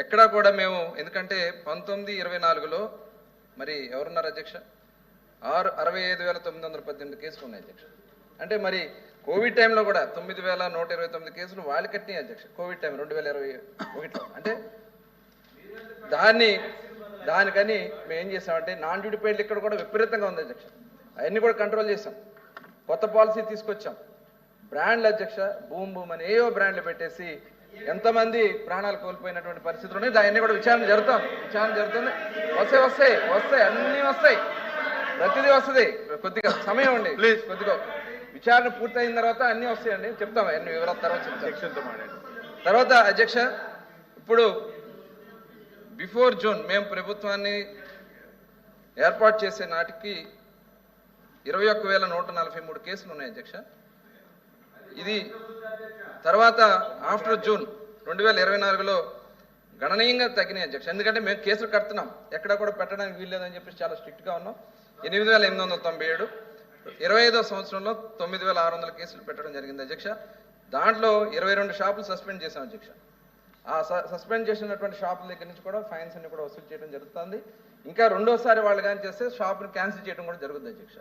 ఎక్కడా కూడా మేము ఎందుకంటే పంతొమ్మిది ఇరవై నాలుగులో మరి ఎవరున్నారు అధ్యక్ష? ఆరు అరవై ఐదు వేల తొమ్మిది వందల పద్దెనిమిది కేసులు ఉన్నాయి అధ్యక్ష. అంటే మరి కోవిడ్ టైంలో కూడా తొమ్మిది వేల నూట ఇరవై తొమ్మిది కేసులు వాళ్ళు కట్టినాయి అధ్యక్ష కోవిడ్ టైం రెండు వేల ఇరవై ఒకటిలో. అంటే దాన్ని దానికని మేము ఏం చేసామంటే నాన్ డ్యూటీ పేర్లు ఇక్కడ కూడా విపరీతంగా ఉంది అధ్యక్ష. అవన్నీ కూడా కంట్రోల్ చేసాం. కొత్త పాలసీ తీసుకొచ్చాం. బ్రాండ్లు అధ్యక్ష బూమ్ బూమ్ అని ఏవో బ్రాండ్లు పెట్టేసి ఎంతమంది ప్రాణాలు కోల్పోయినటువంటి పరిస్థితులు ఉన్నాయి? దాన్ని కూడా విచారణ జరుగుతాం. విచారణ జరుగుతుంది. వస్తాయి వస్తాయి వస్తాయి అన్నీ వస్తాయి. ప్రతిదీ వస్తుంది. కొద్దిగా సమయం అండి ప్లీజ్ కొద్దిగా విచారణ పూర్తయిన తర్వాత అన్నీ వస్తాయండి. చెప్తాం అన్ని వివరాల తర్వాత చెప్తాం. తర్వాత అధ్యక్ష ఇప్పుడు బిఫోర్ జూన్ మేము ప్రభుత్వాన్ని ఏర్పాటు చేసే నాటికి ఇరవై ఒక్క వేల నూట నలభై మూడు కేసులు ఉన్నాయి అధ్యక్ష. ఇది తర్వాత ఆఫ్టర్ జూన్ రెండు వేల ఇరవై నాలుగులో గణనీయంగా తగ్గినాయి అధ్యక్ష. ఎందుకంటే మేము కేసులు కడుతున్నాం. ఎక్కడ కూడా పెట్టడానికి వీల్లేదని చెప్పేసి చాలా స్ట్రిక్ట్గా ఉన్నాం. ఎనిమిది వేల ఎనిమిది వందల తొంభై ఏడు ఇరవై ఐదో సంవత్సరంలో తొమ్మిది వేల ఆరు వందల కేసులు పెట్టడం జరిగింది అధ్యక్ష. దాంట్లో ఇరవై రెండు షాపులు సస్పెండ్ చేశాం అధ్యక్ష. ఆ స- సస్పెండ్ చేసినటువంటి షాపుల దగ్గర నుంచి కూడా ఫైన్స్ అన్ని కూడా వసూలు చేయడం జరుగుతుంది. ఇంకా రెండోసారి వాళ్ళు కానీ చేస్తే షాపుని క్యాన్సిల్ చేయడం కూడా జరుగుతుంది అధ్యక్ష.